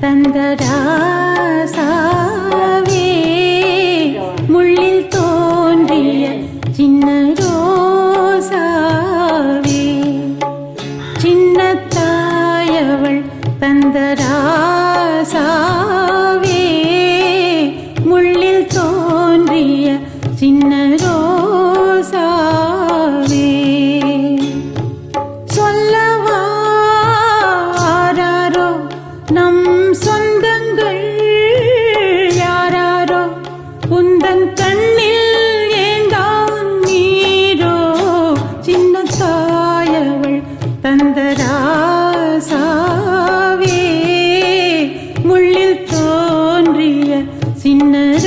தந்தராசாவே முள்ளில் தோன்றிய சின்ன ரோசாவே. சின்ன தாயவள் முள்ளில் தோன்றிய சின்ன ரோசாவே நம் சொந்தங்கள் யாராரோ? உந்தன் கண்ணில் ஏங்கான் நீரோ? சின்ன தாயவள் தந்தராசாவே முள்ளில் தோன்றிய சின்ன